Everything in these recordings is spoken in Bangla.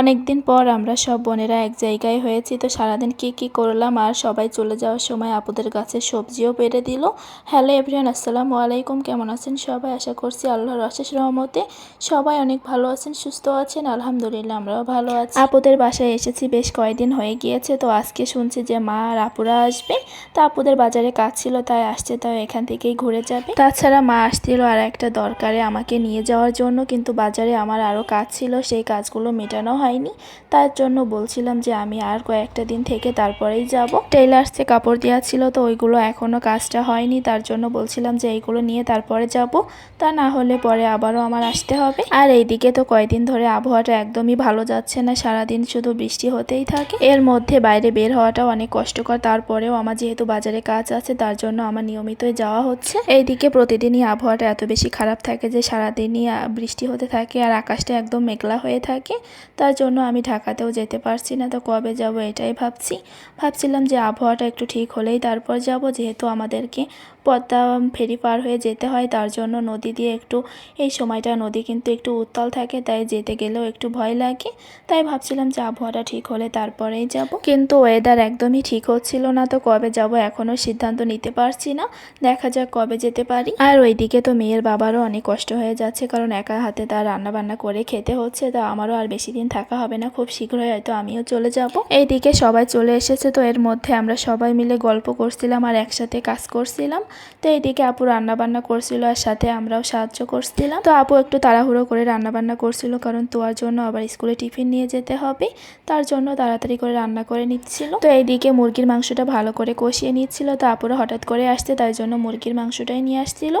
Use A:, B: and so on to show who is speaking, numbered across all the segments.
A: অনেক দিন পর আমরা সব বোনেরা এক জায়গায় হয়েছি, তো সারাদিন কি কি করলাম আর সবাই চলে যাওয়ার সময় আপুদের গাছে সবজিও পেরে দিল। হ্যালো এভরিয়ান আসসালামু আলাইকুম, কেমন আছেন সবাই? আশা করছি আল্লাহর অশেষ রহমতে সবাই অনেক ভালো আছেন, সুস্থ আছেন, আলহামদুলিল্লাহ আমরাও ভালো আছি। আপুদের বাসায় এসেছি, বেশ কয়েকদিন হয়ে গিয়েছে, তো আজকে শুনছি যে মা আর আপুরা আসবে। তা আপুদের বাজারে কাজ ছিল, তাই আসছে তাই এখান থেকেই ঘুরে যাবে। তাছাড়া মা আসছিল আর একটা দরকারে আমাকে নিয়ে যাওয়ার জন্য, কিন্তু বাজারে আমার আরও কাজ ছিল, সেই কাজগুলো মেটানো হয়নি। তার জন্য বলছিলাম যে আমি আর কয়েকটা দিন থেকে তারপরেই যাব। টেলার্সে কাপড় দেওয়া ছিল তো ওইগুলো এখনও কাজটা হয়নি। তার জন্য বলছিলাম যে এইগুলো নিয়ে তারপরে যাব। তা না হলে পরে আবারও আমার আসতে হবে। আর এইদিকে তো কয়দিন ধরে আবহাওয়াটা একদমই ভালো যাচ্ছে না। সারাদিন শুধু বৃষ্টি হতেই থাকে। এর মধ্যে বাইরে বের হওয়াটাও অনেক কষ্টকর। তারপরেও আমার যেহেতু বাজারে কাজ আছে, তার জন্য আমার নিয়মিতই যাওয়া হচ্ছে। এইদিকে প্রতিদিনই আবহাওয়াটা এত বেশি খারাপ থাকে যে সারাদিনই বৃষ্টি হতে থাকে আর আকাশটা একদম মেঘলা হয়ে থাকে। তার জন্য আমি ঢাকাতেও যেতে পারছি না, তো কবে যাব এটাই ভাবছি। ভাবছিলাম যে আবহাওয়াটা একটু ঠিক হলেই তারপর যাব, যেহেতু আমাদেরকে পদ্মা ফেরি পার হয়ে যেতে হয়, তার জন্য নদী দিয়ে একটু, এই সময়টা নদী কিন্তু একটু উত্তাল থাকে, তাই যেতে গেলেও একটু ভয় লাগে। তাই ভাবছিলাম যে আবহাওয়াটা ঠিক হলে তারপরেই যাব। কিন্তু ওয়েদার একদমই ঠিক হচ্ছিল না, তো কবে যাব এখনও সিদ্ধান্ত নিতে পারছি না। দেখা যাক কবে যেতে পারি। আর ওইদিকে তো মেয়ের বাবারও অনেক কষ্ট হয়ে যাচ্ছে, কারণ একা হাতে তার রান্না বান্না করে খেতে হচ্ছে, তো আমারও আর বেশি দিন থাকা হবে না, খুব শীঘ্রই হয়তো আমিও চলে যাব। এইদিকে সবাই চলে এসেছে, তো এর মধ্যে আমরা সবাই মিলে গল্প করছিলাম আর একসাথে কাজ করছিলাম। তো এইদিকে আপু রান্না বান্না করছিল আর সাথে আমরাও সাহায্য করছিলাম। তো আপু একটু তাড়াহুড়ো করে রান্না বান্না করছিল, কারণ তোয়ার জন্য আবার স্কুলে টিফিন নিয়ে যেতে হবে, তার জন্য তাড়াতাড়ি করে রান্না করে নিচ্ছিল। তো এইদিকে মুরগির মাংসটা ভালো করে কষিয়ে নিচ্ছিল, তো আপুরা হঠাৎ করে আসতে তাই জন্য মুরগির মাংসটাই নিয়ে আসছিল।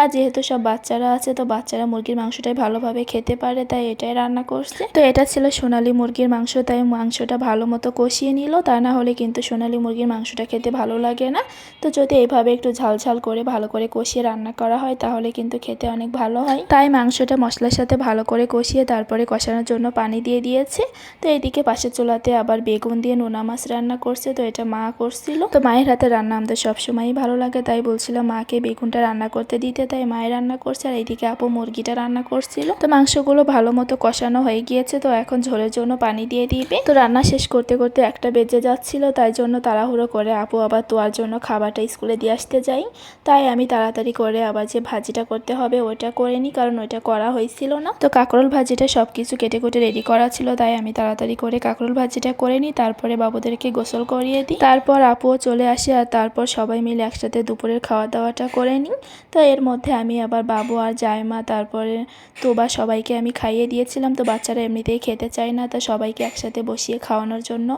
A: আর যেহেতু সব বাচ্চারা আছে, তো বাচ্চারা মুরগির মাংসটাই ভালোভাবে খেতে পারে, তাই এটাই রান্না করছে। তো এটা ছিল সোনালি মুরগির মাংস, তাই মাংসটা ভালো মতো কষিয়ে নিল। তা না হলে কিন্তু সোনালি মুরগির মাংসটা খেতে ভালো লাগে না। তো যদি এইভাবে একটু ঝাল ঝাল করে, ভালো করে কষিয়ে রান্না করা হয়, তাহলে কিন্তু খেতে অনেক ভালো হয়। তাই মাংসটা মশলার সাথে ভালো করে কষিয়ে তারপরে কষানোর জন্য পানি দিয়ে দিয়েছে। তো এইদিকে পাশের চুলাতে আবার বেগুন দিয়ে নোনা মাছ রান্না করছে। তো এটা মা করছিল। তো মায়ের হাতে রান্না আমাদের সবসময়ই ভালো লাগে, তাই বলছিলাম মাকে বেগুনটা রান্না করতে দিতে। তাই মায়ের রান্না করছে, আর এইদিকে আপু মুরগিটা রান্না করছিল। তো মাংসগুলো ভালো মতো কষানো হয়ে গিয়েছে। তো এখন ঝোলের জন্য পানি দিয়ে দিবে। তো রান্না শেষ করতে করতে একটা বেজে যাচ্ছিল, তাই জন্য তাড়াহুড়ো করে আপু আবার তোয়ার জন্য খাবারটা স্কুলে দিয়ে আসতে যাই। তাই আমি তাড়াতাড়ি করে আবার যে ভাজিটা করতে হবে ওইটা করে নিই, কারণ ওইটা করা হয়েছিল না। তো কাঁকরোল ভাজিটা সব কিছু কেটে কুটে রেডি করা ছিল, তাই আমি তাড়াতাড়ি করে কাঁকরোল ভাজিটা করে নিই, তারপরে বাবুদেরকে গোসল করিয়ে দিই। তারপর আপুও চলে আসে আর তারপর সবাই মিলে একসাথে দুপুরের খাওয়া দাওয়াটা করে নিই। তো এর মধ্যে আমি আবার বাবু আর জায়মা, তারপরে তোবা সবাইকে আমি খাইয়ে দিয়েছিলাম। তো বাচ্চারা এমনিতেই খেতে চায় না, তো সবাইকে একসাথে বসিয়ে খাওয়ানোর জন্য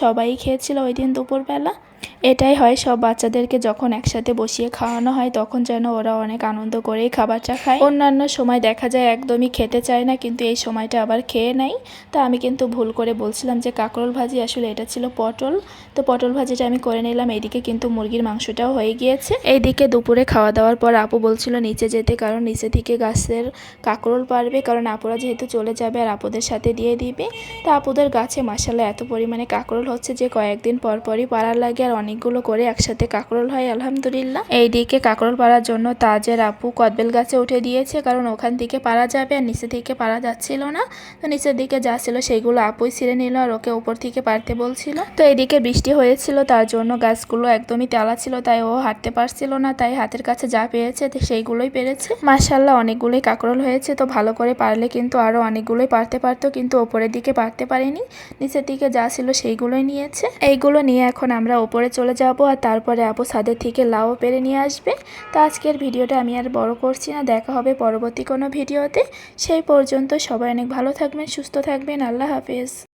A: সবাই খেয়েছিল ওই দিন দুপুরবেলা। এটাই হয়, সব বাচ্চাদেরকে যখন একসাথে বসিয়ে খাওয়ানো হয়, তখন যেন ওরা অনেক আনন্দ করেই খাবারটা খায়। অন্যান্য সময় দেখা যায় একদমই খেতে চায় না, কিন্তু এই সময়টা আবার খেয়ে নেয়। তা আমি কিন্তু ভুল করে বলছিলাম যে কাঁকরোল ভাজি আসলে এটা ছিল পটল। তো পটল ভাজিটা আমি করে নিলাম এইদিকে কিন্তু মুরগির মাংসটাও হয়ে গিয়েছে। এইদিকে দুপুরে খাওয়া দাওয়ার পর আপু বলছিল নিচে যেতে, কারণ নিচে থেকে গাছের কাঁকরোল পারবে কারণ আপুরা যেহেতু চলে যাবে আর আপুদের সাথে দিয়ে দিবে। তা আপুদের গাছে মাসাল্লাহ এত পরিমাণে কাঁকরোল হচ্ছে যে কয়েকদিন পর পরই পাড়ার লাগে আর অনেকগুলো করে একসাথে কাঁকরোল হয়, আলহামদুলিল্লাহ। এইদিকে কাঁকরোল পাড়ার জন্য তাজের আপু কদবেল গাছে উঠে দিয়েছে, কারণ ওখান থেকে পারা যাবে আর নিচে থেকে পারা যাচ্ছিল না। তো নিচের দিকে যা ছিল সেগুলো আপুই ছিঁড়ে নিল আর ওকে উপর থেকে পারতে বলছিল। তো এইদিকে বৃষ্টি হয়েছিল, তার জন্য গাছগুলো একদমই তেলা ছিল, তাই ও হাঁটতে পারছিল না, তাই হাতের কাছে যা পেয়েছে সেইগুলোই পেরেছে। মাসাল্লাহ অনেকগুলোই কাঁকরোল হয়েছে, তো ভালো করে পারলে কিন্তু আরও অনেকগুলোই পারতে পারতো, কিন্তু ওপরের দিকে বাড়তে পারিনি। নিচের দিকে যা ছিল সেইগুলোই নিয়েছে। এইগুলো নিয়ে এখন আমরা ওপরে চলে যাব আর তারপরে আপু সাদের থেকে লাউ পেরে নিয়ে আসবে। তো আজকের ভিডিওটা আমি আর বড় করছি না। দেখা হবে পরবর্তী কোনো ভিডিওতে। সেই পর্যন্ত সবাই অনেক ভালো থাকবেন, সুস্থ থাকবেন। আল্লাহ হাফেজ।